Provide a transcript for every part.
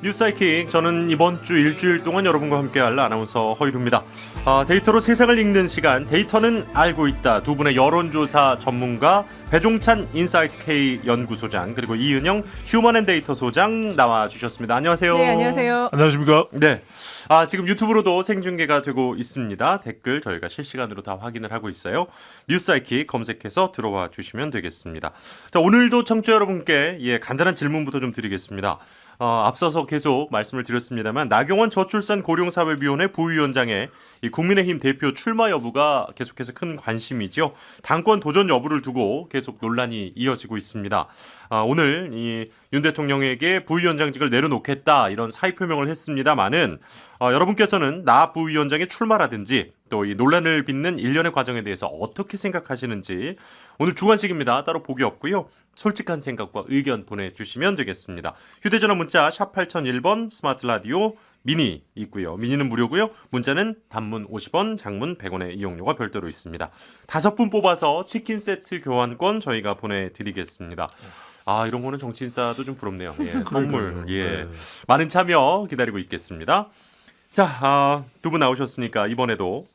뉴사이킥 저는 이번 주 일주일 동안 여러분과 함께할 아나운서 허이루입니다. 아, 데이터로 세상을 읽는 시간 데이터는 알고 있다 두 분의 여론조사 전문가 배종찬 인사이트 K 연구소장 그리고 이은영 휴먼앤데이터 소장 나와 주셨습니다. 안녕하세요. 네, 안녕하세요. 안녕하십니까? 네. 아, 지금 유튜브로도 생중계가 되고 있습니다. 댓글 저희가 실시간으로 다 확인을 하고 있어요. 뉴사이킥 검색해서 들어와 주시면 되겠습니다. 자, 오늘도 청취자 여러분께 예, 간단한 질문부터 좀 드리겠습니다. 어, 앞서서 계속 말씀을 드렸습니다만 나경원 저출산 고령사회위원회 부위원장의 이 국민의힘 대표 출마 여부가 계속해서 큰 관심이죠. 당권 도전 여부를 두고 계속 논란이 이어지고 있습니다. 아, 오늘 이 윤 대통령에게 부위원장직을 내려놓겠다 이런 사의 표명을 했습니다만은 어, 여러분께서는 나 부위원장의 출마라든지 또 이 논란을 빚는 일련의 과정에 대해서 어떻게 생각하시는지 오늘 주관식입니다. 따로 보기 없고요. 솔직한 생각과 의견 보내주시면 되겠습니다. 휴대전화 문자 샵 8001번 스마트 라디오 미니 있고요. 미니는 무료고요. 문자는 단문 50원, 장문 100원의 이용료가 별도로 있습니다. 다섯 분 뽑아서 치킨 세트 교환권 저희가 보내드리겠습니다. 아 이런 거는 정치인사도 좀 부럽네요. 예, 선물. 예 네. 많은 참여 기다리고 있겠습니다. 자, 아, 두 분 나오셨으니까 이번에도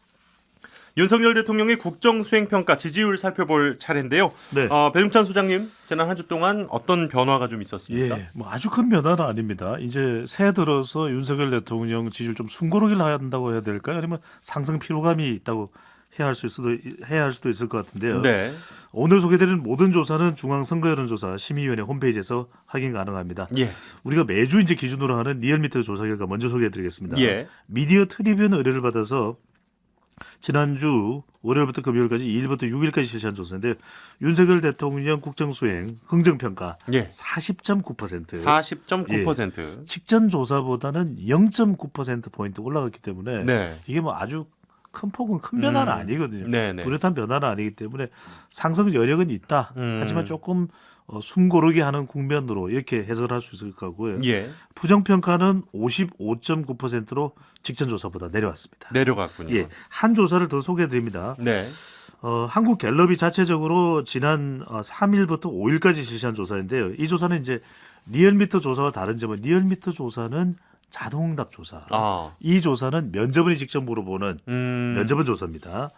윤석열 대통령의 국정 수행 평가 지지율 살펴볼 차례인데요. 네. 어, 배종찬 소장님 지난 한 주 동안 어떤 변화가 좀 있었습니까? 예, 뭐 아주 큰 변화는 아닙니다. 이제 새해 들어서 윤석열 대통령 지지율 좀 숨고르기를 한다고 해야 될까요? 아니면 상승 피로감이 있다고 해야 할 수도 해야 할 수도 있을 것 같은데요. 네. 오늘 소개드리는 모든 조사는 중앙선거여론조사 심의위원회 홈페이지에서 확인 가능합니다. 예. 우리가 매주 이제 기준으로 하는 리얼미터 조사 결과 먼저 소개해드리겠습니다. 예. 미디어 트리뷴 의뢰를 받아서 지난주 월요일부터 금요일까지 2일부터 6일까지 실시한 조사인데 윤석열 대통령 국정 수행 긍정 평가 예. 40.9% 40.9%. 직전 조사보다는 0.9% 포인트 올라갔기 때문에 네. 이게 뭐 아주 큰 폭은 큰 변화는 음. 아니거든요. 네네. 뚜렷한 변화는 아니기 때문에 상승 여력은 있다. 음. 하지만 조금 어, 숨고르게 하는 국면으로 이렇게 해석할 수 있을 것 같고요. 예. 부정 평가는 55.9%로 직전 조사보다 내려왔습니다. 내려갔군요. 예, 한 조사를 더 소개해 드립니다. 네. 어, 한국 갤럽이 자체적으로 지난 어, 3일부터 5일까지 실시한 조사인데요. 이 조사는 이제 리얼미터 조사와 다른 점은 리얼미터 조사는 자동응답 조사. 아. 이 조사는 면접원이 직접 물어보는 음. 면접원 조사입니다.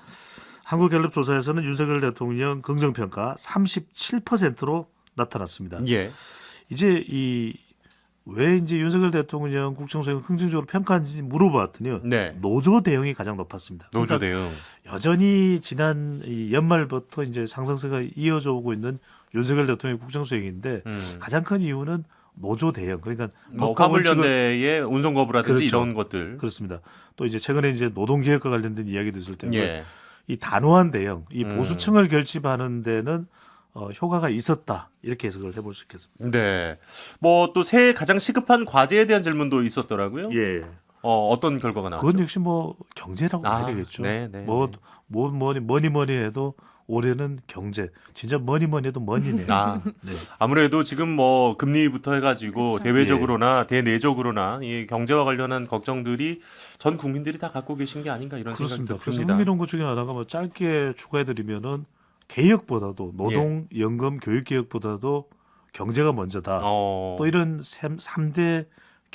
한국갤럽 조사에서는 윤석열 대통령 긍정평가 37%로 나타났습니다. 예. 이제 이 왜 이제 윤석열 대통령 국정수행 긍정적으로 평가한지 물어봤더니요. 네. 노조 대응이 가장 높았습니다. 노조 그러니까 대응. 여전히 지난 이 연말부터 이제 상승세가 이어져 오고 있는 윤석열 대통령의 국정수행인데 음. 가장 큰 이유는 노조 대응. 그러니까 뭐 화물연대의 운송 거부라든지 그렇죠. 이런 것들. 그렇습니다. 또 이제 최근에 이제 노동개혁과 관련된 이야기도 있을 텐데 예. 이 단호한 대응, 이 음. 보수층을 결집하는 데는 어, 효과가 있었다 이렇게 해석을 해볼 수 있겠습니다. 네. 뭐 또 새해 가장 시급한 과제에 대한 질문도 있었더라고요. 예, 어, 어떤 결과가 나왔죠? 그건 역시 뭐 경제라고 아, 봐야 되겠죠. 네, 네, 뭐, 네. 뭐 뭐니 뭐니 뭐니 해도 올해는 경제, 진짜 뭐니 뭐니 해도 뭐니네. 아, 네. 아무래도 지금 뭐 금리부터 해가지고 그렇죠. 대외적으로나 대내적으로나 이 경제와 관련한 걱정들이 전 국민들이 다 갖고 계신 게 아닌가 이런 그렇습니다. 생각이 그래서 듭니다. 흥미로운 것 중에 하나가 뭐 짧게 추가해드리면은 개혁보다도 노동, 연금, 교육 개혁보다도 경제가 먼저다. 어, 또 이런 삼 3대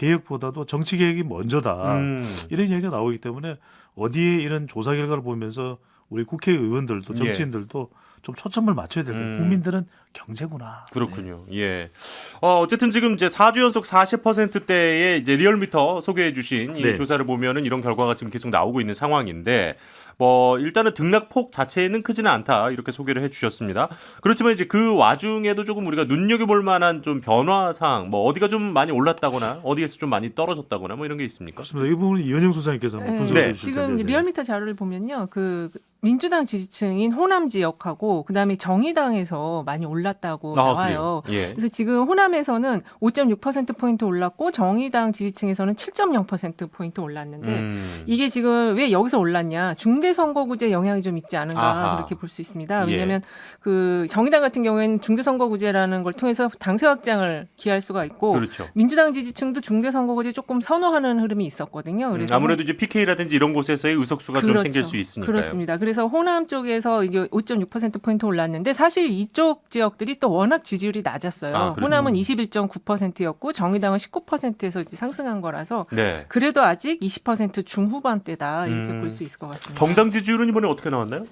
개혁보다도 정치 개혁이 먼저다. 음, 이런 얘기가 나오기 때문에 어디에 이런 조사 결과를 보면서 우리 국회의원들도 예. 정치인들도 좀 초점을 맞춰야 될 거예요. 음. 국민들은 경제구나. 그렇군요. 예. 어, 어쨌든 지금 이제 4주 연속 40%대의 이제 리얼미터 소개해 주신 이 네. 조사를 보면은 이런 결과가 지금 계속 나오고 있는 상황인데 뭐 일단은 등락폭 자체는 크지는 않다 이렇게 소개를 해 주셨습니다. 그렇지만 이제 그 와중에도 조금 우리가 눈여겨 볼 만한 좀 변화 사항 뭐 어디가 좀 많이 올랐다거나 어디에서 좀 많이 떨어졌다거나 뭐 이런 게 있습니까? 그렇습니다. 이 부분은 이현영 소장님께서 한번 네, 분석해 네. 주실 지금 텐데. 리얼미터 자료를 보면요, 그 민주당 지지층인 호남 지역하고 그다음에 정의당에서 많이 올랐다고 아, 나와요. 예. 그래서 지금 호남에서는 5.6% 포인트 올랐고 정의당 지지층에서는 7.0% 포인트 올랐는데 음. 이게 지금 왜 여기서 올랐냐? 중대 선거구제 영향이 좀 있지 않은가 아하. 그렇게 볼 수 있습니다. 예. 왜냐하면 그 정의당 같은 경우에는 중대 선거구제라는 걸 통해서 당세 확장을 기할 수가 있고 그렇죠. 민주당 지지층도 중대 선거구제 조금 선호하는 흐름이 있었거든요. 음, 그래서 아무래도 이제 PK라든지 이런 곳에서의 의석수가 좀 그렇죠. 생길 수 있으니까요. 그렇습니다. 그래서 호남 쪽에서 이게 5.6% 포인트 올랐는데 사실 이쪽 지역들이 또 워낙 지지율이 낮았어요. 아, 그렇죠. 호남은 21.9%였고 정의당은 19%에서 이제 상승한 거라서 네. 그래도 아직 20% 중후반대다 이렇게 음. 볼수 있을 것 같습니다. 정당 지지율은 이번에 어떻게 나왔나요?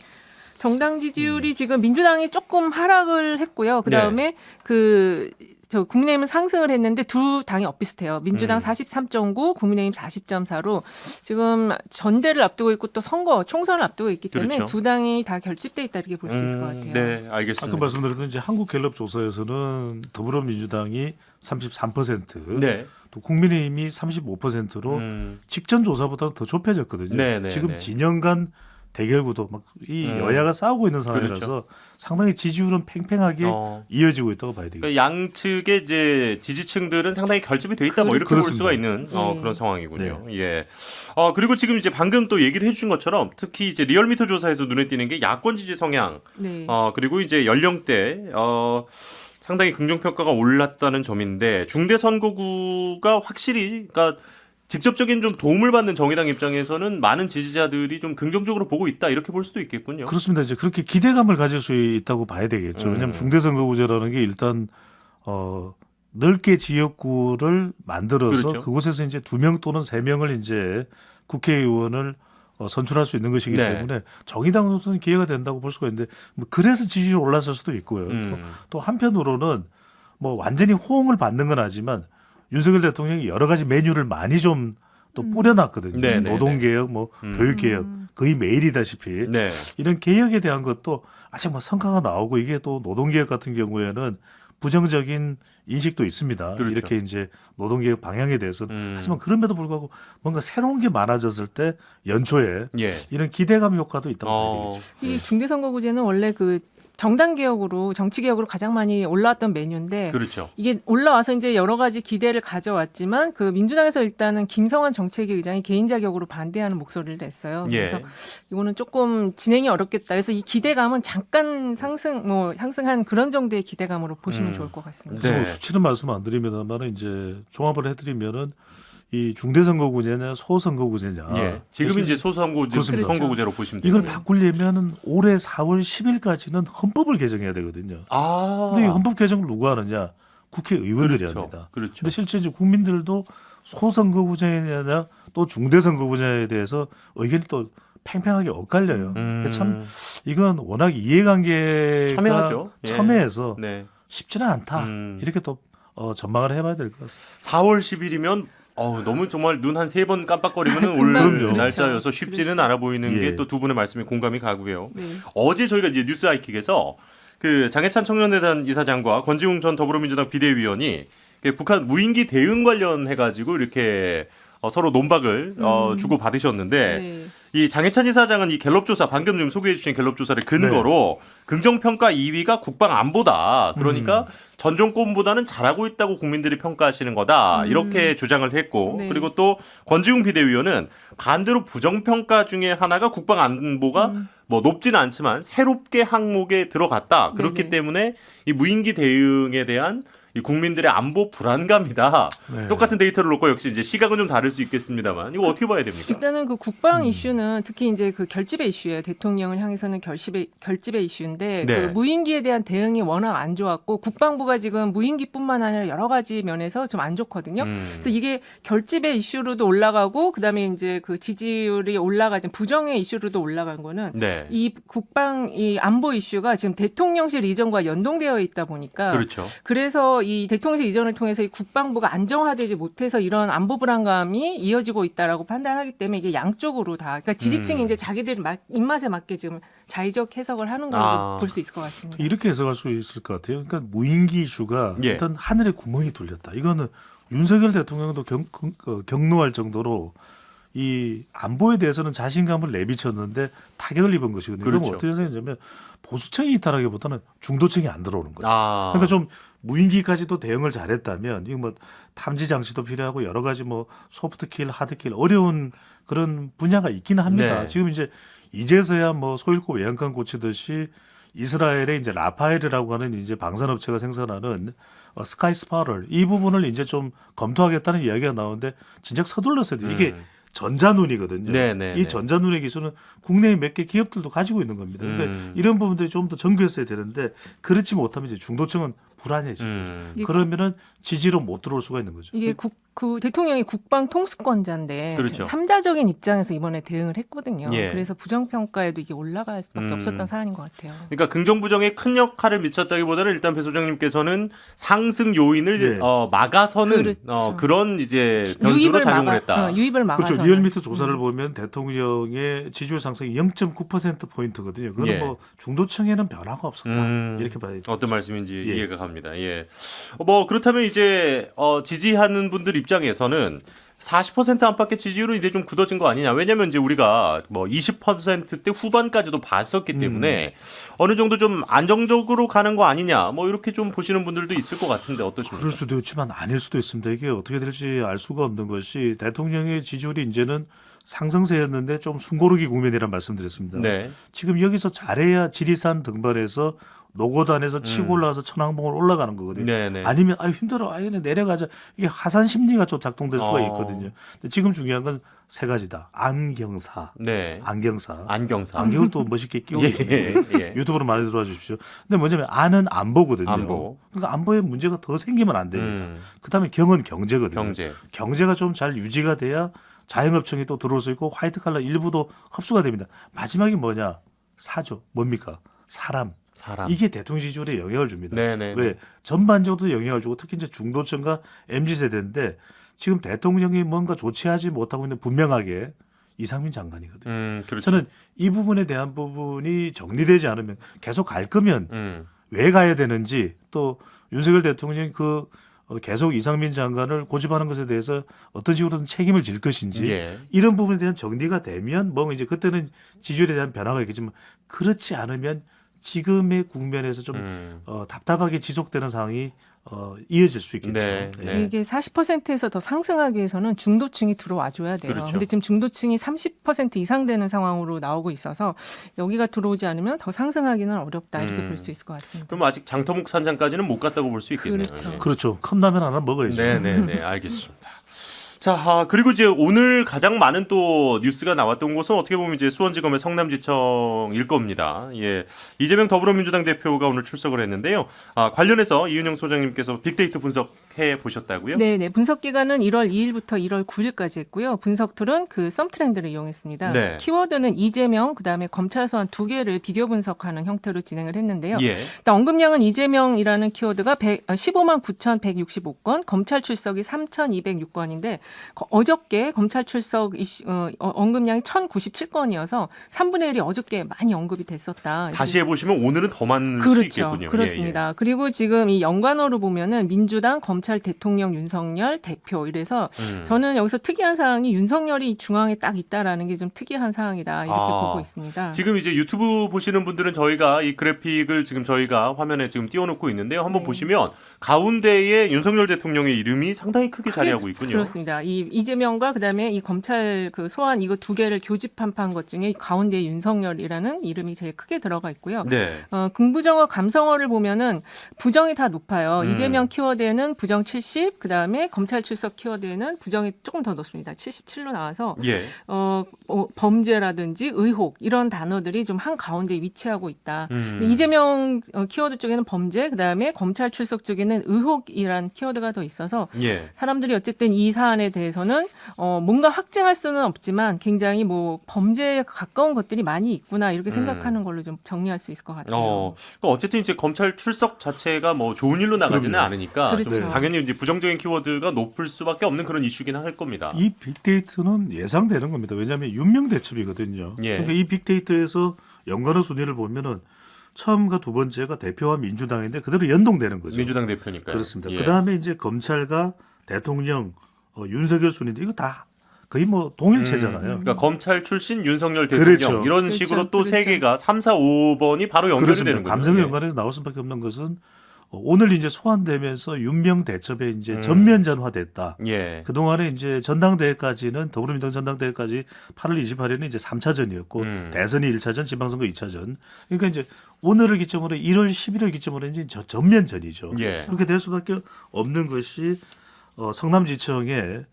정당 음. 지지율이 지금 민주당이 조금 하락을 했고요. 그 다음에 그, 저 국민의힘은 상승을 했는데 두 당이 엇비슷해요. 민주당 음. 43.9, 국민의힘 40.4로 지금 전대를 앞두고 있고 또 선거, 총선을 앞두고 있기 때문에 그렇죠. 두 당이 다 결집돼 있다 이렇게 볼 수 있을 것 같아요. 음, 네, 아까 알겠습니다. 말씀드렸던 이제 한국갤럽 조사에서는 더불어민주당이 33%, 네. 또 국민의힘이 35%로 음, 직전 조사보다 는 더 좁혀졌거든요. 네, 네, 지금 네. 진영 간 대결 구도 막 이 음. 여야가 싸우고 있는 상황이라서 그렇죠. 상당히 지지율은 팽팽하게 어. 이어지고 있다고 봐야 되겠죠. 그러니까 양측의 이제 지지층들은 상당히 결집이 돼 있다 뭐 이렇게 볼 그렇습니다. 수가 있는 어, 네. 그런 상황이군요. 예. 어 그리고 지금 이제 방금 또 얘기를 해주신 것처럼 특히 이제 리얼미터 조사에서 눈에 띄는 게 야권 지지 성향, 네. 어 그리고 이제 연령대, 어 상당히 긍정 평가가 올랐다는 점인데 중대 선거구가 확실히 그러니까 직접적인 좀 도움을 받는 정의당 입장에서는 많은 지지자들이 좀 긍정적으로 보고 있다 이렇게 볼 수도 있겠군요. 그렇습니다. 이제 그렇게 기대감을 가질 수 있다고 봐야 되겠죠. 음. 왜냐하면 중대선거구제라는 게 일단 어 넓게 지역구를 만들어서 그렇죠. 그곳에서 이제 두 명 또는 세 명을 이제 국회의원을 어, 선출할 수 있는 것이기 네. 때문에 정의당으로서는 기회가 된다고 볼 수가 있는데 뭐 그래서 지지율이 올랐을 수도 있고요. 음. 또, 또 한편으로는 뭐 완전히 호응을 받는 건 아니지만 윤석열 대통령이 여러 가지 메뉴를 많이 좀또 음. 뿌려놨거든요. 네, 네, 노동개혁, 뭐 음. 교육개혁 음. 거의 매일이다시피 네. 이런 개혁에 대한 것도 아직 뭐 성과가 나오고 이게 또 노동개혁 같은 경우에는 부정적인 인식도 있습니다. 그렇죠. 이렇게 이제 노동개혁 방향에 대해서는 음. 하지만 그럼에도 불구하고 뭔가 새로운 게 많아졌을 때 연초에 예. 이런 기대감 효과도 있다고 봐야 어. 되겠죠. 이 중대선거구제는 원래 그 정당 개혁으로 정치 개혁으로 가장 많이 올라왔던 메뉴인데 그렇죠. 이게 올라와서 이제 여러 가지 기대를 가져왔지만 그 민주당에서 일단은 김성환 정책위 의장이 개인 자격으로 반대하는 목소리를 냈어요. 예. 그래서 이거는 조금 진행이 어렵겠다. 그래서 이 기대감은 잠깐 상승 뭐 상승한 그런 정도의 기대감으로 보시면 음. 좋을 것 같습니다. 네. 뭐 수치는 말씀 안 드리면은 이제 종합을 해드리면은 이 중대선거구제냐 소선거구제냐 예. 지금 이제 소선거구제. 선거구제로 보시면 돼요. 이걸 네. 바꾸려면은 올해 4월 10일까지는 헌법을 개정해야 되거든요. 아. 근데 이 헌법 개정을 누가 하느냐? 국회의원들이 그렇죠. 합니다. 그렇죠. 근데 실제 이제 국민들도 소선거구제냐 또 중대선거구제에 대해서 의견이 또 팽팽하게 엇갈려요. 음. 참 이건 워낙 이해관계가 첨예하죠. 예. 첨예해서 네. 쉽지는 않다. 음. 이렇게 또 어, 전망을 해봐야 될 것 같습니다. 4월 10일이면 어 너무 정말 눈 한 세 번 깜빡거리면은 올 그럼요. 날짜여서 쉽지는 그렇죠. 않아 보이는 예. 게또 두 분의 말씀에 공감이 가고요. 네. 어제 저희가 이제 뉴스 아이킥에서 그 장해찬 청년회단 이사장과 권지웅 전 더불어민주당 비대위원이 그 북한 무인기 대응 관련해 가지고 이렇게 어, 서로 논박을 어, 음. 주고 받으셨는데 네. 이 장해찬 이사장은 이 갤럽 조사 방금 좀 소개해 주신 갤럽 조사를 근거로 네. 긍정 평가 2위가 국방 안보다. 그러니까 음. 전 정권보다는 잘하고 있다고 국민들이 평가하시는 거다. 음. 이렇게 주장을 했고 네. 그리고 또 권지웅 비대위원은 반대로 부정 평가 중에 하나가 국방 안보가 음. 뭐 높지는 않지만 새롭게 항목에 들어갔다. 그렇기 네네. 때문에 이 무인기 대응에 대한 이 국민들의 안보 불안감이다. 네. 똑같은 데이터를 놓고 역시 이제 시각은 좀 다를 수 있겠습니다만 이거 어떻게 봐야 됩니까? 일단은 그 국방 음. 이슈는 특히 이제 그 결집의 이슈예요. 대통령을 향해서는 결집의 결집의 이슈인데 네. 그 무인기에 대한 대응이 워낙 안 좋았고 국방부가 지금 무인기뿐만 아니라 여러 가지 면에서 좀 안 좋거든요. 음. 그래서 이게 결집의 이슈로도 올라가고 그다음에 이제 그 지지율이 올라가지 부정의 이슈로도 올라간 거는 네. 이 국방 이 안보 이슈가 지금 대통령실 이전과 연동되어 있다 보니까 그렇죠. 그래서 이 대통령실 이전을 통해서 이 국방부가 안정화되지 못해서 이런 안보 불안감이 이어지고 있다라고 판단하기 때문에 이게 양쪽으로 다 그러니까 지지층이 음. 이제 자기들 맛- 입맛에 맞게 지금 자의적 해석을 하는 걸로 아. 볼수 있을 것 같습니다. 이렇게 해석할 수 있을 것 같아요. 그러니까 무인기 이슈가 예. 일단 하늘에 구멍이 뚫렸다. 이거는 윤석열 대통령도 경, 경- 어, 경노할 정도로 이 안보에 대해서는 자신감을 내비쳤는데 타격을 입은 것이거든요. 그럼 그렇죠. 어떻게 생각하냐면 보수층이 있다라기보다는 중도층이 안 들어오는 거예요. 아. 그러니까 좀 무인기까지도 대응을 잘했다면 이거 뭐 탐지 장치도 필요하고 여러 가지 뭐 소프트 킬, 하드 킬 어려운 그런 분야가 있기는 합니다. 네. 지금 이제 이제서야 뭐 소잃고 외양간 고치듯이 이스라엘의 이제 라파엘이라고 하는 이제 방산업체가 생산하는 어, 스카이 스파럴 이 부분을 이제 좀 검토하겠다는 이야기가 나오는데 진작 서둘렀어야 돼. 이게 음. 전자눈이거든요. 네, 네, 이 네. 전자눈의 기술은 국내에 몇개 기업들도 가지고 있는 겁니다. 그러니까 음. 이런 부분들이 좀 더 정교했어야 되는데 그렇지 못하면 이제 중도층은 불안해지. 고 음. 이- 그러면은 지지로 못 들어올 수가 있는 거죠. 이게 국, 그 대통령이 국방 통수권자인데 그렇죠. 삼자적인 입장에서 이번에 대응을 했거든요. 예. 그래서 부정평가에도 이게 올라갈 수밖에 음. 없었던 사안인 것 같아요. 그러니까 긍정 부정에 큰 역할을 미쳤다기보다는 일단 배 소장님께서는 상승 요인을 네. 어, 막아서는 그렇죠. 어, 그런 이제 변수로 유입을 작용을 막아, 했다. 어, 유입을 막아서 그렇죠. 리얼미터 조사를 보면 대통령의 지지율 상승이 0.9% 포인트거든요. 그거는 예. 뭐 중도층에는 변화가 없었다. 음. 이렇게 봐야 죠 어떤 말씀인지 예. 이해가 갑니다. 예. 어, 뭐 그렇다면 이제 어, 지지하는 분들 입장에서는 40% 안팎의 지지율은 이제 좀 굳어진 거 아니냐. 왜냐면 이제 우리가 뭐 20%대 후반까지도 봤었기 음. 때문에 어느 정도 좀 안정적으로 가는 거 아니냐. 뭐 이렇게 좀 보시는 분들도 있을 것 같은데 어떠십니까? 그럴 수도 있지만 아닐 수도 있습니다. 이게 어떻게 될지 알 수가 없는 것이 대통령의 지지율이 이제는 상승세였는데 좀 숨고르기 국면이란 말씀드렸습니다. 네. 지금 여기서 잘해야 지리산 등반에서 노고단에서 치고 올라와서 천왕봉을 올라가는 거거든요. 음. 네, 네. 아니면 아 힘들어, 아 그냥 내려가자 이게 하산 심리가 좀 작동될 수가 어. 있거든요. 근데 지금 중요한 건 세 가지다. 안경사, 네. 안경사, 안경사. 안경을 또 멋있게 끼고 예, 계시네요. 예. 유튜브로 많이 들어와 주십시오. 근데 뭐냐면 안은 안 보거든요. 안 보. 그러니까 안 보에 문제가 더 생기면 안 됩니다. 음, 그다음에 경은 경제거든요. 경제. 경제가 좀 잘 유지가 돼야 자영업청이 또 들어올 수 있고 화이트 칼라 일부도 흡수가 됩니다. 마지막이 뭐냐? 사죠. 뭡니까? 사람. 사람. 이게 대통령 지지율에 영향을 줍니다. 네, 네. 왜 전반적으로 영향을 주고 특히 이제 중도층과 mz 세대인데 지금 대통령이 뭔가 조치하지 못하고 있는 분명하게 이상민 장관이거든요. 음, 그렇죠. 저는 이 부분에 대한 부분이 정리되지 않으면 계속 갈 거면 음. 왜 가야 되는지 또 윤석열 대통령이 그 어, 계속 이상민 장관을 고집하는 것에 대해서 어떤 식으로든 책임을 질 것인지 예. 이런 부분에 대한 정리가 되면 뭐 이제 그때는 지지율에 대한 변화가 있겠지만 그렇지 않으면 지금의 국면에서 좀 음. 어, 답답하게 지속되는 상황이 어, 이어질 수 있겠죠. 네, 예. 네. 이게 40%에서 더 상승하기 위해서는 중도층이 들어와 줘야 돼요. 그렇죠. 근데 지금 중도층이 30% 이상 되는 상황으로 나오고 있어서 여기가 들어오지 않으면 더 상승하기는 어렵다 이렇게 음. 볼수 있을 것 같습니다. 그럼 아직 장터목 산장까지는 못 갔다고 볼 수 있겠네요. 그렇죠. 예. 그렇죠. 컵라면 하나 먹어야죠. 네, 네, 네, 알겠습니다. 자, 아, 그리고 이제 오늘 가장 많은 또 뉴스가 나왔던 곳은 어떻게 보면 이제 수원지검의 성남지청일 겁니다. 예. 이재명 더불어민주당 대표가 오늘 출석을 했는데요. 아, 관련해서 이은영 소장님께서 빅데이터 분석해 보셨다고요? 네, 네. 분석 기간은 1월 2일부터 1월 9일까지 했고요. 분석 툴은 그 썸 트렌드를 이용했습니다. 네. 키워드는 이재명, 그다음에 검찰 소환 두 개를 비교 분석하는 형태로 진행을 했는데요. 예. 일단 언급량은 이재명이라는 키워드가 100, 아, 15만 9,165건, 검찰 출석이 3,206건인데 어저께 검찰 출석 이슈, 어, 어, 언급량이 1,097건이어서 3분의 1이 어저께 많이 언급이 됐었다. 다시 해보시면 오늘은 더 많을 수 그렇죠. 있겠군요. 예, 그렇습니다. 그리고 지금 이 연관어로 보면은 민주당, 검찰, 대통령, 윤석열, 대표 이래서 예. 음. 저는 여기서 특이한 사항이 윤석열이 중앙에 딱 있다라는 게 좀 특이한 사항이다 이렇게 아, 보고 있습니다. 지금 이제 유튜브 보시는 분들은 저희가 이 그래픽을 지금 저희가 화면에 지금 띄워놓고 있는데요. 한번 네. 보시면 가운데에 윤석열 대통령의 이름이 상당히 크게 자리하고 있군요. 그렇습니다. 이 이재명과 그다음에 이 검찰 그 소환 이거 두 개를 교집합한 것 중에 가운데 윤석열이라는 이름이 제일 크게 들어가 있고요. 네. 어, 긍부정어 감성어를 보면은 부정이 다 높아요. 음. 이재명 키워드에는 부정 70, 그다음에 검찰 출석 키워드에는 부정이 조금 더 높습니다. 77로 나와서 예. 어, 어, 범죄라든지 의혹 이런 단어들이 좀 한 가운데 위치하고 있다. 음. 이재명 어, 키워드 쪽에는 범죄, 그다음에 검찰 출석 쪽에는 의혹이란 키워드가 더 있어서 예. 사람들이 어쨌든 이 사안에 대해서는 어, 뭔가 확증할 수는 없지만 굉장히 뭐 범죄에 가까운 것들이 많이 있구나 이렇게 음. 생각하는 걸로 좀 정리할 수 있을 것 같아요. 어, 그러니까 어쨌든 이제 검찰 출석 자체가 뭐 좋은 일로 나가지는 그럼요. 않으니까 좀 그렇죠. 당연히 이제 부정적인 키워드가 높을 수밖에 없는 그런 이슈긴 할 겁니다. 이 빅데이터는 예상되는 겁니다. 왜냐하면 윤명 대첩이거든요. 예. 그러니까 이 빅데이터에서 연관어 순위를 보면은 처음과 두 번째가 대표와 민주당인데 그대로 연동되는 거죠. 민주당 대표니까요. 그렇습니다. 예. 그 다음에 이제 검찰과 대통령, 어, 윤석열 순인데 이거 다 거의 뭐 동일체잖아요. 음, 그러니까 검찰 출신 윤석열 대통령 그렇죠. 이런 그렇죠. 식으로 또 세 그렇죠. 개가 3, 4, 5번이 바로 연결이 그렇습니다. 되는 거죠. 감성 예. 연관에서 나올 수밖에 없는 것은 어, 오늘 이제 소환되면서 윤명 대첩에 이제 음. 전면 전화됐다. 예. 그 동안에 이제 전당대회까지는 더불어민주당 전당대회까지 8월 28일은 이제 3차전이었고 음. 대선이 1차전, 지방선거 2차전. 그러니까 이제 오늘을 기점으로 1월 11일 기점으로 이제 저 전면전이죠. 예. 그렇게 될 수밖에 없는 것이 어, 성남지청에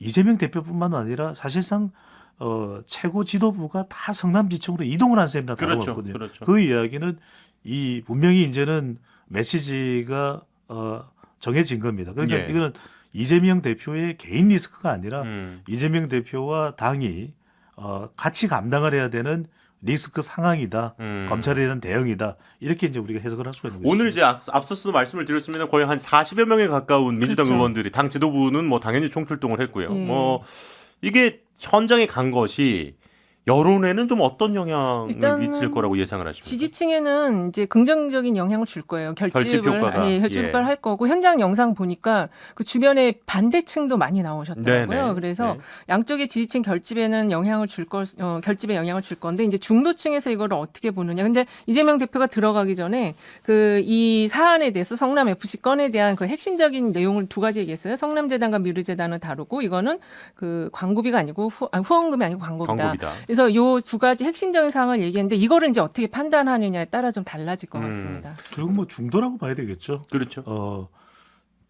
이재명 대표뿐만 아니라 사실상 어, 최고 지도부가 다 성남 지청으로 이동을 한 셈이나 그렇죠. 다름없거든요. 그렇죠. 그 이야기는 이 분명히 이제는 메시지가 어, 정해진 겁니다. 그러니까 예. 이거는 이재명 대표의 개인 리스크가 아니라 음. 이재명 대표와 당이 어, 같이 감당을 해야 되는 리스크 상황이다. 음. 검찰에 대한 대응이다. 이렇게 이제 우리가 해석을 할 수가 있는 거죠. 오늘 이제 앞, 앞서서도 말씀을 드렸습니다. 거의 한 40여 명에 가까운 민주당 그렇죠. 의원들이 당 지도부는 뭐 당연히 총출동을 했고요. 예. 뭐 이게 현장에 간 것이 여론에는 좀 어떤 영향을 일단은 미칠 거라고 예상을 하십니까? 지지층에는 이제 긍정적인 영향을 줄 거예요. 결집을 결집 효과가. 예, 결집 예. 효과를 할 거고 현장 영상 보니까 그 주변에 반대층도 많이 나오셨더라고요. 네네. 그래서 네. 양쪽의 지지층 결집에는 영향을 줄 걸, 어, 결집에 영향을 줄 건데 이제 중도층에서 이거를 어떻게 보느냐. 근데 이재명 대표가 들어가기 전에 그 이 사안에 대해서 성남 FC 건에 대한 그 핵심적인 내용을 두 가지 얘기했어요. 성남재단과 미르재단을 다루고 이거는 그 광고비가 아니고 후, 아, 후원금이 아니고 광고비다. 광고비다. 그래서 요 두 가지 핵심적인 사항을 얘기했는데 이거를 이제 어떻게 판단하느냐에 따라 좀 달라질 것 음. 같습니다. 결국 뭐 중도라고 봐야 되겠죠. 그렇죠. 어,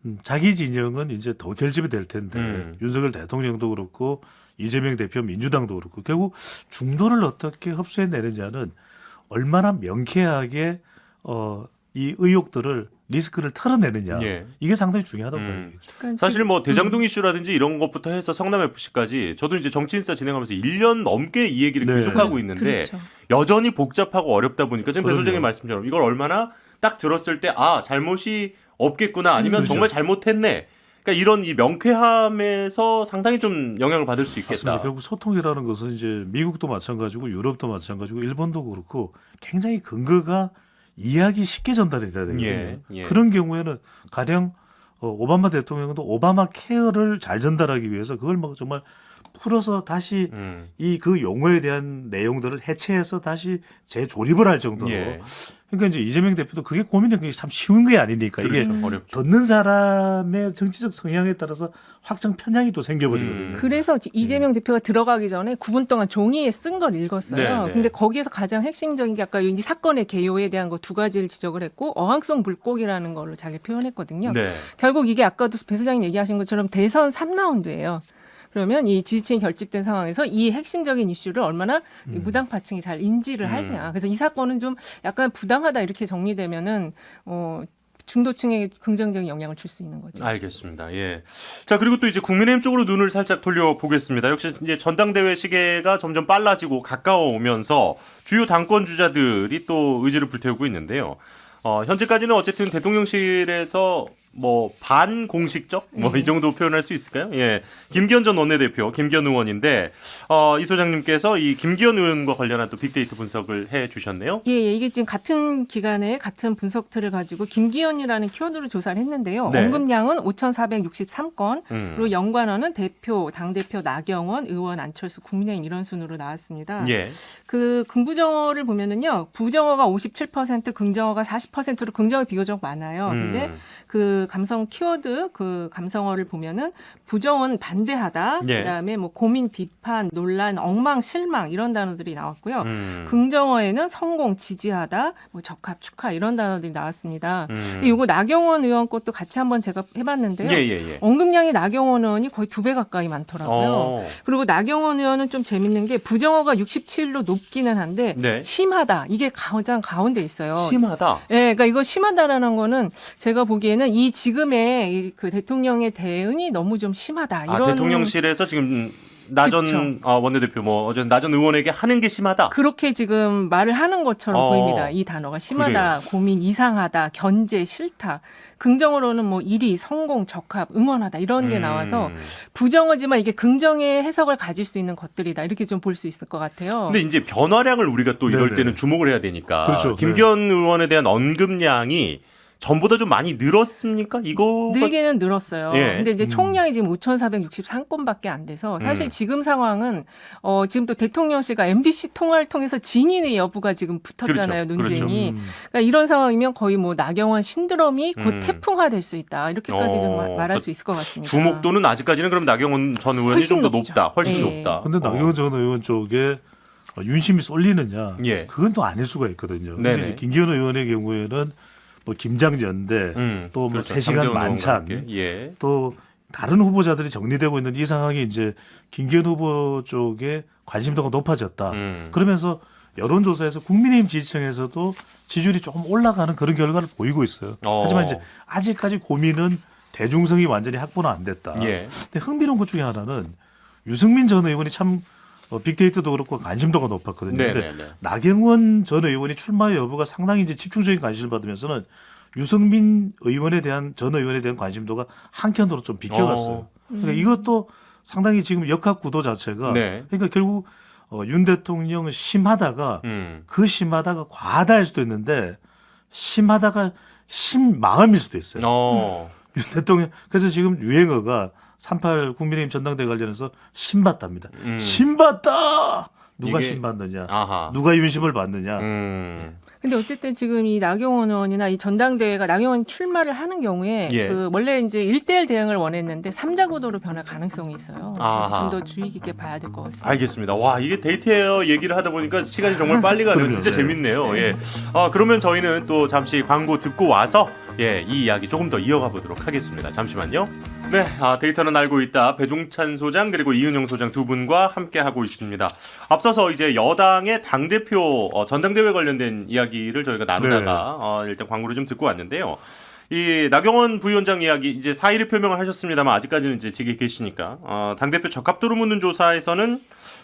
음, 자기 진영은 이제 더 결집이 될 텐데 음. 윤석열 대통령도 그렇고 이재명 대표 민주당도 그렇고 결국 중도를 어떻게 흡수해내느냐는 얼마나 명쾌하게 어, 이 의혹들을 리스크를 털어내느냐 예. 이게 상당히 중요하다고 음. 봐야 되겠죠. 그러니까 사실 뭐 대장동 이슈라든지 이런 것부터 해서 성남 FC까지 저도 이제 정치인사 진행하면서 1년 넘게 이 얘기를 네. 계속하고 있는데 그렇죠. 여전히 복잡하고 어렵다 보니까 지금 배 그럼요. 소장님 말씀처럼 이걸 얼마나 딱 들었을 때 아 잘못이 없겠구나 아니면 음, 그렇죠. 정말 잘못했네. 그러니까 이런 이 명쾌함에서 상당히 좀 영향을 받을 수 있겠다. 맞습니다. 결국 소통이라는 것은 이제 미국도 마찬가지고 유럽도 마찬가지고 일본도 그렇고 굉장히 근거가 이해하기 쉽게 전달이 돼야 되거든요. 예, 예. 그런 경우에는 가령 어, 오바마 대통령도 오바마 케어를 잘 전달하기 위해서 그걸 뭐 정말 풀어서 다시 음. 이그 용어에 대한 내용들을 해체해서 다시 재조립을 할 정도로 예. 그러니까 이제 이재명 대표도 그게 고민이 그게 참 쉬운 게 아니니까 이게 그렇죠. 어렵죠. 듣는 사람의 정치적 성향에 따라서 확정 편향이 또 생겨버리거든요. 음. 그래서 지- 이재명 대표가 들어가기 전에 9분 동안 종이에 쓴 걸 읽었어요. 네, 네. 근데 거기에서 가장 핵심적인 게 아까 이 사건의 개요에 대한 거 두 가지를 지적을 했고 어항성 물고기라는 걸로 자기 표현했거든요. 네. 결국 이게 아까도 배 소장님 얘기하신 것처럼 대선 3라운드예요. 그러면 이 지지층이 결집된 상황에서 이 핵심적인 이슈를 얼마나 이 무당파층이 잘 인지를 음. 하냐. 그래서 이 사건은 좀 약간 부당하다 이렇게 정리되면은 어 중도층에 긍정적인 영향을 줄 수 있는 거죠. 알겠습니다. 예. 자, 그리고 또 이제 국민의힘 쪽으로 눈을 살짝 돌려보겠습니다. 역시 이제 전당대회 시계가 점점 빨라지고 가까워 오면서 주요 당권 주자들이 또 의지를 불태우고 있는데요. 어, 현재까지는 어쨌든 대통령실에서 뭐 반공식적 뭐 이 정도 표현할 수 있을까요? 예. 김기현 전 원내대표, 김기현 의원인데 어, 이 소장님께서 이 김기현 의원과 관련한 또 빅데이터 분석을 해 주셨네요. 예, 예, 이게 지금 같은 기간에 같은 분석틀을 가지고 김기현이라는 키워드로 조사를 했는데요. 네. 언급량은 5,463건, 음. 그리고 연관어는 대표, 당 대표 나경원, 의원 안철수, 국민의힘 이런 순으로 나왔습니다. 예. 그 긍부정어를 보면은요, 부정어가 57%, 긍정어가 40%로 긍정어 비교적 많아요. 근데 음. 그 감성 키워드 그 감성어를 보면은 부정은 반대하다, 예. 그다음에 뭐 고민, 비판, 논란, 엉망, 실망 이런 단어들이 나왔고요. 음. 긍정어에는 성공, 지지하다, 뭐 적합, 축하 이런 단어들이 나왔습니다. 음. 근데 요거 나경원 의원 것도 같이 한번 제가 해봤는데요. 예, 예, 예. 언급량이 나경원 의원이 거의 두 배 가까이 많더라고요. 어. 그리고 나경원 의원은 좀 재밌는 게 부정어가 67로 높기는 한데 네. 심하다 이게 가장 가운데 있어요. 심하다. 예, 그러니까 이거 심하다라는 거는 제가 보기에는 이 지금의 이그 대통령의 대응이 너무 좀 심하다. 이런 아, 대통령실에서 지금 나전. 아, 원내대표 뭐 어제 나전 의원에게 하는 게 심하다. 그렇게 지금 말을 하는 것처럼 어, 보입니다. 이 단어가 심하다, 고민, 이상하다, 견제, 싫다. 긍정으로는 뭐 일이, 성공, 적합, 응원하다 이런 게 음. 나와서 부정어지만 이게 긍정의 해석을 가질 수 있는 것들이다. 이렇게 좀 볼 수 있을 것 같아요. 근데 이제 변화량을 우리가 또 이럴 네네. 때는 주목을 해야 되니까. 그렇죠. 김기현 의원에 대한 언급량이 전보다 좀 많이 늘었습니까? 이거가 늘기는 늘었어요. 예. 근데 이제 음. 총량이 지금 5,463건밖에 안 돼서 사실 음. 지금 상황은 어 지금 또 대통령실과 MBC 통화를 통해서 진인의 여부가 지금 붙었잖아요 그렇죠. 논쟁이. 음. 그러니까 이런 상황이면 거의 뭐 나경원 신드롬이 곧 음. 태풍화될 수 있다 이렇게까지 어, 좀 마- 말할 그수 있을 것 같습니다. 주목도는 아직까지는 그럼 나경원 전 의원이 훨씬 좀 더. 높다. 훨씬 예. 높다. 근데 어. 나경원 전 의원 쪽에 어, 윤심이 쏠리느냐? 예. 그건 또 아닐 수가 있거든요. 근데 네네. 이제 김기현 의원의 경우에는 뭐 김장연대 음, 또뭐 그렇죠. 세 시간 장재원 의원과 만찬. 함께. 예. 또 다른 후보자들이 정리되고 있는 이 상황이 이제 김기현 후보 쪽에 관심도가 높아졌다. 음. 그러면서 여론조사에서 국민의힘 지지층에서도 지지율이 조금 올라가는 그런 결과를 보이고 있어요. 어. 하지만 이제 아직까지 고민은 대중성이 완전히 확보는 안 됐다. 예. 근데 흥미로운 것 중에 하나는 유승민 전 의원이 참 어, 빅데이터도 그렇고 관심도가 높았거든요. 근데 네네네. 나경원 전 의원이 출마 여부가 상당히 이제 집중적인 관심을 받으면서는 유승민 의원에 대한 전 의원에 대한 관심도가 한켠으로 좀 비껴갔어요. 어. 그러니까 이것도 상당히 지금 역학 구도 자체가 네. 그러니까 결국 어, 윤 대통령은 심하다가 음. 그 심하다가 과다할 수도 있는데 심하다가 심마음일 수도 있어요. 어. 윤 대통령 그래서 지금 유행어가 38 국민의힘 전당대 관련해서 신받답니다. 음. 신받다. 누가 이게- 신받느냐? 아하. 누가 윤심을 받느냐? 음. 근데 어쨌든 지금 이 나경원 의원이나 이 전당대회가 나경원 출마를 하는 경우에 예. 그 원래 이제 일대일 대응을 원했는데 삼자 구도로 변할 가능성이 있어요. 아하. 좀 더 주의 깊게 봐야 될 것 같습니다. 알겠습니다. 와 이게 데이트웨어 얘기를 하다 보니까 시간이 정말 빨리 가네요. 그럼요, 진짜 네. 재밌네요. 예. 아 그러면 저희는 또 잠시 광고 듣고 와서 예 이 이야기 조금 더 이어가 보도록 하겠습니다. 잠시만요. 네, 아, 데이터는 알고 있다. 배종찬 소장 그리고 이은영 소장 두 분과 함께 하고 있습니다. 앞서서 이제 여당의 당 대표 어, 전당대회 관련된 이야기를 저희가 나누다가 네. 어, 일단 광고를 좀 듣고 왔는데요. 이 나경원 부위원장 이야기 이제 사의를 표명을 하셨습니다만 아직까지는 이제 직에 계시니까 어, 당 대표 적합도로 묻는 조사에서는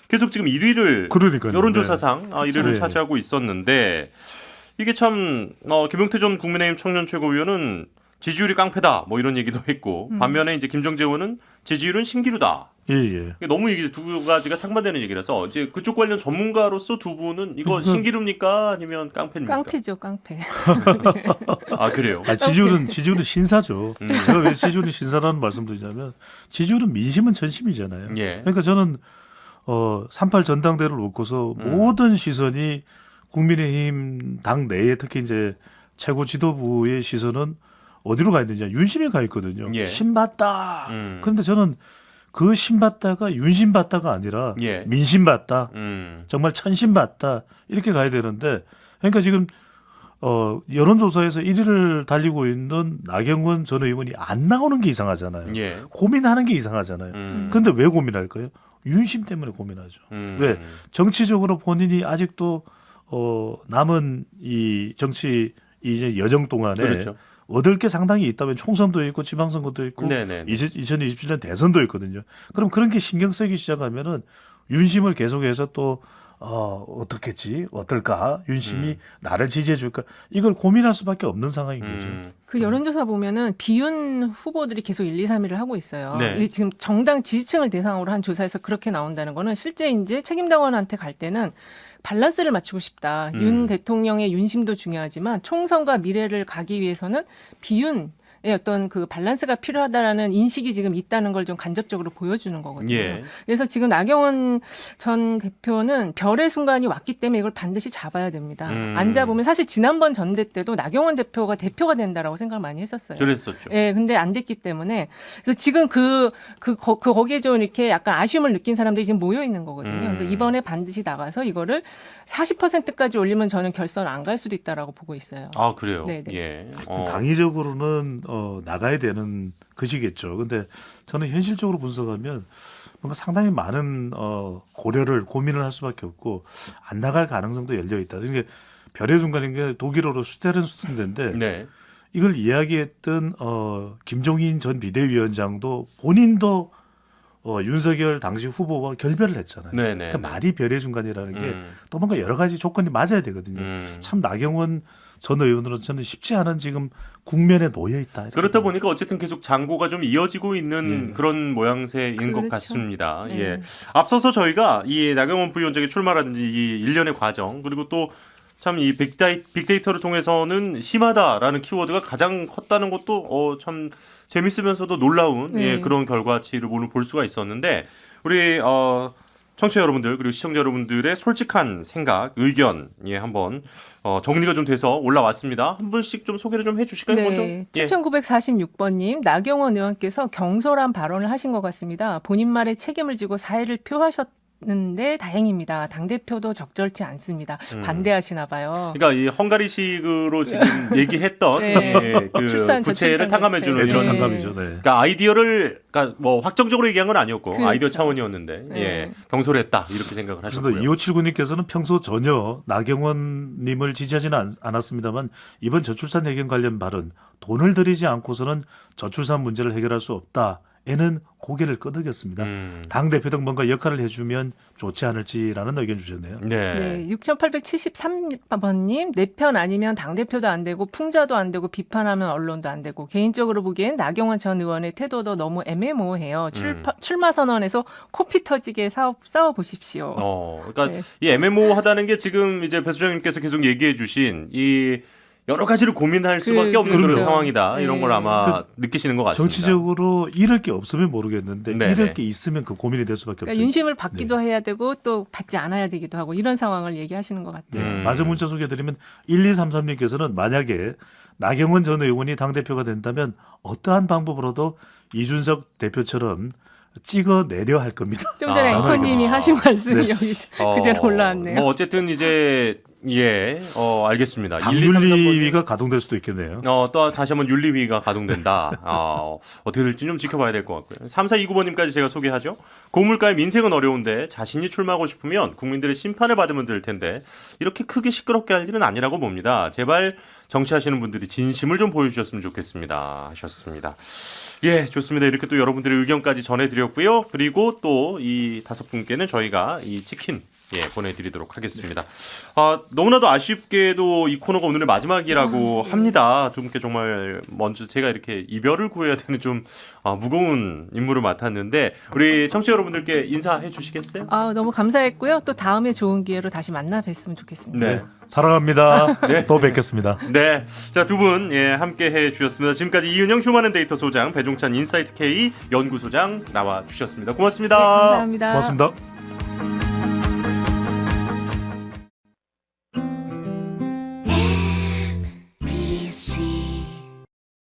계속 지금 1위를 그러니까요. 여론조사상 아, 1위를 네. 차지하고 있었는데 이게 참 어, 김용태 전 국민의힘 청년 최고위원은 지지율이 깡패다 뭐 이런 얘기도 했고 반면에 이제 김정재 의원은 지지율은 신기루다. 예, 예. 너무 이게 두 가지가 상반되는 얘기라서 이제 그쪽 관련 전문가로서 두 분은 이거 그러니까- 신기루입니까 아니면 깡패입니까? 깡패죠, 깡패. 아 그래요. 아, 지지율은 지지율은 신사죠. 음. 제가 왜 지지율이 신사라는 말씀드리냐면 지지율은 민심은 전심이잖아요. 예. 그러니까 저는 어, 38 전당대를 놓고서 음. 모든 시선이 국민의힘 당 내에 특히 이제 최고 지도부의 시선은 어디로 가 있느냐 윤심에 가 있거든요. 예. 신받다. 음. 그런데 저는 그 신받다가 윤심받다가 아니라 예. 민심받다. 음. 정말 천신받다 이렇게 가야 되는데 그러니까 지금 어 여론조사에서 1위를 달리고 있는 나경원 전 의원이 안 나오는 게 이상하잖아요. 예. 고민하는 게 이상하잖아요. 음. 그런데 왜 고민할까요? 윤심 때문에 고민하죠. 음. 왜? 정치적으로 본인이 아직도 어 남은 이 정치 이제 여정 동안에 그렇죠. 얻을 게 상당히 있다면 총선도 있고 지방선거도 있고 네네. 2027년 대선도 있거든요. 그럼 그런 게 신경 쓰기 시작하면은 윤심을 계속해서 또 어, 어떻겠지? 어떨까? 윤심이 음. 나를 지지해 줄까? 이걸 고민할 수밖에 없는 상황인 거죠. 음. 그 여론조사 보면은 비윤 후보들이 계속 1, 2, 3위를 하고 있어요. 네. 이게 지금 정당 지지층을 대상으로 한 조사에서 그렇게 나온다는 거는 실제 이제 책임당원한테 갈 때는 밸런스를 맞추고 싶다. 음. 윤 대통령의 윤심도 중요하지만 총선과 미래를 가기 위해서는 비윤 의 어떤 그 밸런스가 필요하다라는 인식이 지금 있다는 걸 좀 간접적으로 보여주는 거거든요. 예. 그래서 지금 나경원 전 대표는 별의 순간이 왔기 때문에 이걸 반드시 잡아야 됩니다. 음. 안 잡으면 사실 지난번 전대 때도 나경원 대표가 대표가 된다라고 생각을 많이 했었어요. 그랬었죠. 예, 근데 안 됐기 때문에 그래서 지금 그, 그, 거, 그 거기에 좀 이렇게 약간 아쉬움을 느낀 사람들이 지금 모여 있는 거거든요. 음. 그래서 이번에 반드시 나가서 이거를 40%까지 올리면 저는 결선 안 갈 수도 있다라고 보고 있어요. 아 그래요. 네네. 예. 어. 당위적으로는 어, 나가야 되는 것이겠죠. 근데 저는 현실적으로 분석하면 뭔가 상당히 많은 어, 고려를 고민을 할 수밖에 없고 안 나갈 가능성도 열려 있다. 그러니까 별의 순간인 게 독일어로 슈테른스tun드인데 네. 이걸 이야기했던 어, 김종인 전 비대위원장도 본인도 어, 윤석열 당시 후보와 결별을 했잖아요. 네네. 그 말이 별의 순간이라는 게또 음. 뭔가 여러 가지 조건이 맞아야 되거든요. 음. 참 나경원 전 의원으로 저는 쉽지 않은 지금 국면에 놓여 있다. 그렇다. 보니까 어쨌든 계속 장고가 좀 이어지고 있는 네. 그런 모양새인 것 그렇죠. 같습니다. 네. 예. 앞서서 저희가 이 나경원 부위원장의 출마라든지 이 일련의 과정 그리고 또 참 이 빅다이, 빅데이터를 통해서는 심하다라는 키워드가 가장 컸다는 것도 어, 참 재밌으면서도 놀라운 네. 예, 그런 결과치를 오늘 볼 수가 있었는데 우리 어, 청취자 여러분들 그리고 시청자 여러분들의 솔직한 생각, 의견 예 한번 어, 정리가 좀 돼서 올라왔습니다. 한 분씩 좀 소개를 좀 해주실까요? 먼저? 네, 예. 7946번님 나경원 의원께서 경솔한 발언을 하신 것 같습니다. 본인 말에 책임을 지고 사의를 표하셨 않는데 다행입니다. 당 대표도 적절치 않습니다. 음. 반대하시나 봐요. 그러니까 이 헝가리식으로 지금 얘기했던 네. 예, 그 출산, 부채를 저출산 탕감해 주는 대책. 대출 네. 상담이죠. 네. 그러니까 아이디어를 그러니까 뭐 확정적으로 얘기한 건 아니었고 그렇죠. 아이디어 차원이었는데 네. 예, 경솔했다 이렇게 생각을 그래서 하셨고요. 2579님께서는 평소 전혀 나경원님을 지지하지는 않, 않았습니다만 이번 저출산 해결 관련 발언 돈을 들이지 않고서는 저출산 문제를 해결할 수 없다 에는 고개를 끄덕였습니다. 음. 당 대표 등 뭔가 역할을 해주면 좋지 않을지라는 의견 주셨네요. 네. 네, 6873번님 내 편 아니면 당 대표도 안 되고 풍자도 안 되고 비판하면 언론도 안 되고 개인적으로 보기엔 나경원 전 의원의 태도도 너무 애매모호해요. 출파, 출마 선언에서 코피 터지게 싸워, 싸워 보십시오. 어, 그러니까 네. 이 애매모호하다는 게 지금 이제 배 소장님께서 계속 얘기해주신 이 여러 가지를 고민할 수밖에 그- 없는 그런 그렇죠. 상황이다 이런 걸 네. 아마 느끼시는 것 같습니다. 정치적으로 잃을 게 없으면 모르겠는데 네네. 잃을 게 있으면 그 고민이 될 수밖에 그러니까 없죠. 윤심을 받기도 해야 되고 또 받지 않아야 되기도 하고 이런 상황을 얘기하시는 것 같아요. 네. 음. 마저 문자 소개해드리면 1233님께서는 만약에 나경원 전 의원이 당 대표가 된다면 어떠한 방법으로도 이준석 대표처럼 찍어 내려 할 겁니다. 좀 전에 아, 앵커님이 아. 하신 말씀이 네. 여기 어, 그대로 올라왔네요. 뭐 어쨌든 이제 예, 어, 알겠습니다. 1, 2, 3, 4 번. 당윤리위가 가동될 수도 있겠네요. 어, 또 다시 한번 윤리위가 가동된다. 어, 어떻게 될지 좀 지켜봐야 될 것 같고요. 3429번님까지 제가 소개하죠. 고물가의 민생은 어려운데 자신이 출마하고 싶으면 국민들의 심판을 받으면 될 텐데 이렇게 크게 시끄럽게 할 일은 아니라고 봅니다. 제발 정치하시는 분들이 진심을 좀 보여주셨으면 좋겠습니다. 하셨습니다. 예, 좋습니다. 이렇게 또 여러분들의 의견까지 전해드렸고요. 그리고 또 이 다섯 분께는 저희가 이 치킨 예, 보내드리도록 하겠습니다. 아, 너무나도 아쉽게도 이 코너가 오늘의 마지막이라고 합니다. 두 분께 정말 먼저 제가 이렇게 이별을 구해야 되는 좀 아, 무거운 임무를 맡았는데 우리 청취자 여러분들께 인사해 주시겠어요? 아, 너무 감사했고요. 또 다음에 좋은 기회로 다시 만나 뵀으면 좋겠습니다. 네. 사랑합니다. 네. 또 뵙겠습니다. 네. 자, 두 분, 예, 함께 해 주셨습니다. 지금까지 이은영 휴먼 앤 데이터 소장, 배종찬 인사이트 K 연구소장 나와 주셨습니다. 고맙습니다. 네, 감사합니다. 고맙습니다.